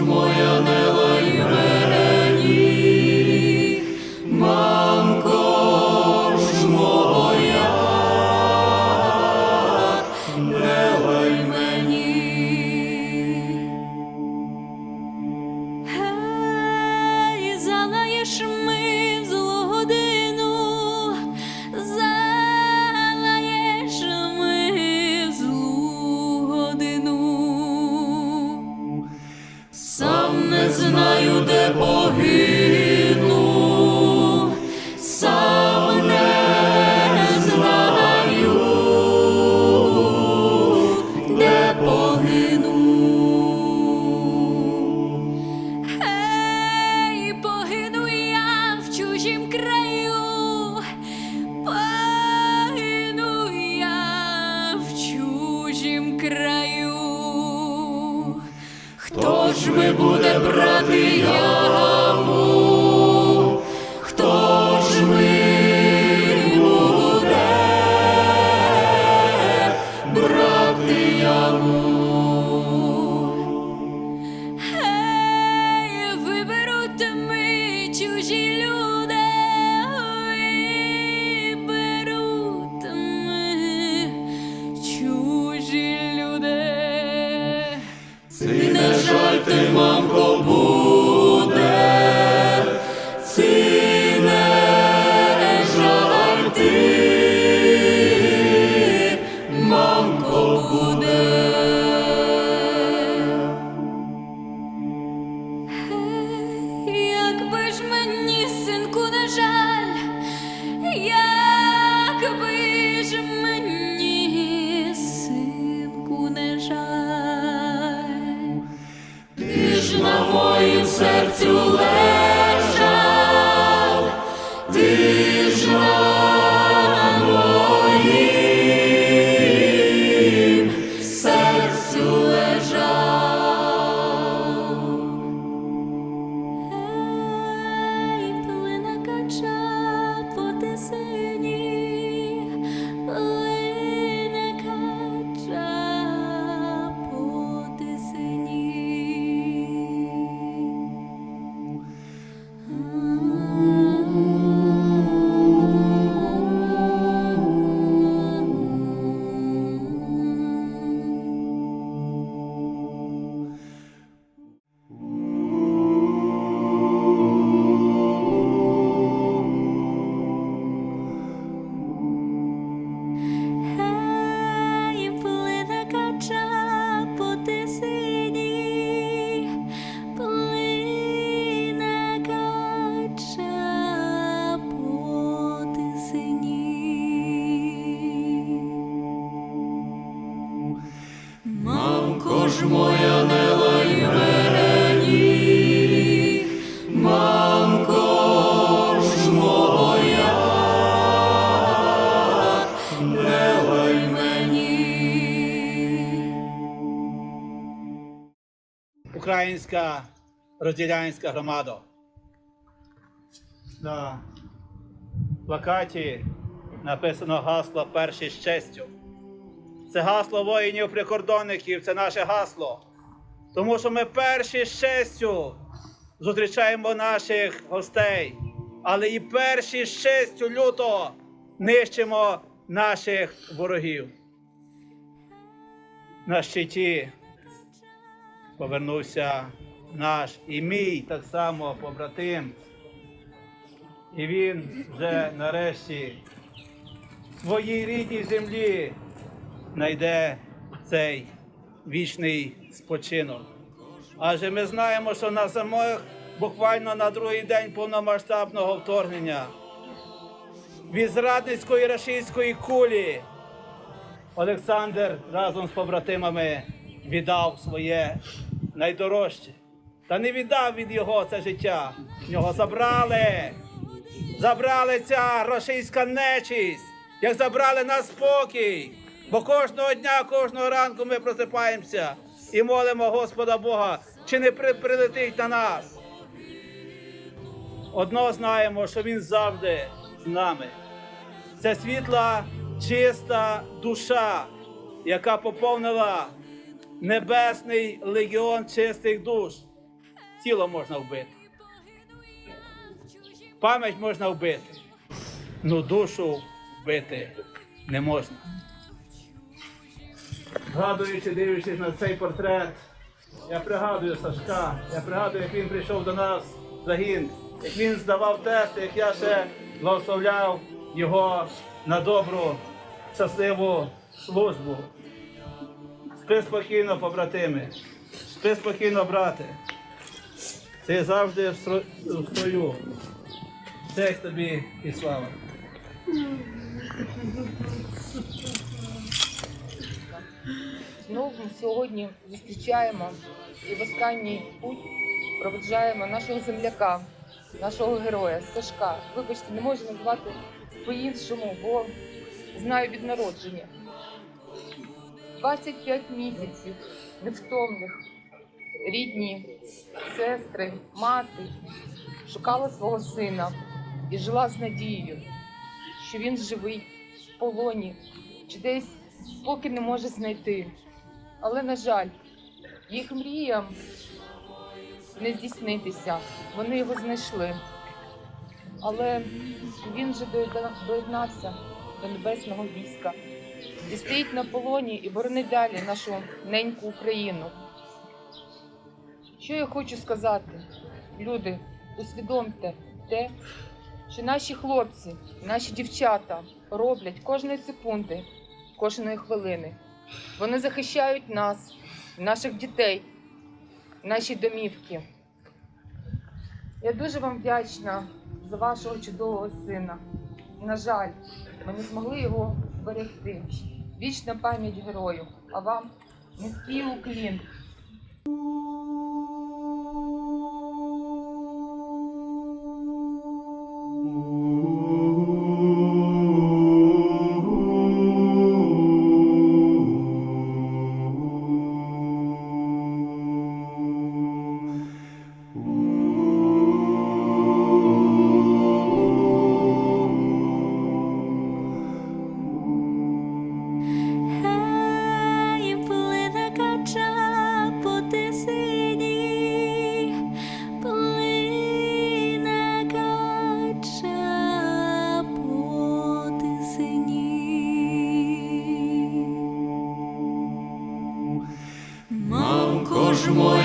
ж моя Хто ж ми буде брати яму? Жаль, якби ж мені, сипку не жаль. Ти ж на моїм серцю лежав, ти моя лай мені, мамко ж. Українська розділянська громада. На плакаті написано гасло перші з честю. Це гасло воїнів-прикордонників, це наше гасло. Тому що ми перші з честю зустрічаємо наших гостей, але і перші з честю люто нищимо наших ворогів. На щиті повернувся наш і мій так само побратим. І він вже нарешті в своїй рідній землі знайде цей вічний спочинок. Адже ми знаємо, що на самих буквально на другий день повномасштабного вторгнення від зрадницької рашистської кулі Олександр разом з побратимами віддав своє найдорожче. Та не віддав він його це життя. Його забрали. Забрали ця рашистська нечість, як забрали нас спокій. Бо кожного дня, кожного ранку ми просипаємося і молимо Господа Бога, чи не при- прилетить на нас. Одно знаємо, що Він завжди з нами. Це світла, чиста душа, яка поповнила небесний легіон чистих душ. тіло можна вбити. Пам'ять можна вбити. Ну душу вбити не можна. Згадуючи, дивлячись на цей портрет, я пригадую Сашка, я пригадую, як він прийшов до нас в загін, як він здавав тести, як я ще благословляв його на добру, щасливу службу. Спи спокійно, побратими, спи спокійно, брате. Ти завжди в стро- в строю. Честь тобі і слава. Знову сьогодні зустрічаємо і в останній путь проведжаємо нашого земляка, нашого героя Сашка. Вибачте, не можу назвати по-іншому, бо знаю від народження. 25 місяців невтомних, рідні, сестри, мати шукала свого сина і жила з надією, що він живий в полоні чи десь поки не може знайти. Але, на жаль, їх мріям не здійснитися. Вони його знайшли. Але він доєдна- доєднався до небесного війська і стоїть на полоні і боронить далі нашу неньку Україну. Що я хочу сказати, люди, усвідомте те, що наші хлопці, наші дівчата роблять кожної секунди, кожної хвилини. Вони захищають нас, наших дітей, наші домівки. Я дуже вам вдячна за вашого чудового сина. На жаль, ми не змогли його берегти. Вічна пам'ять герою, а вам низький уклін. Мамко ж моя не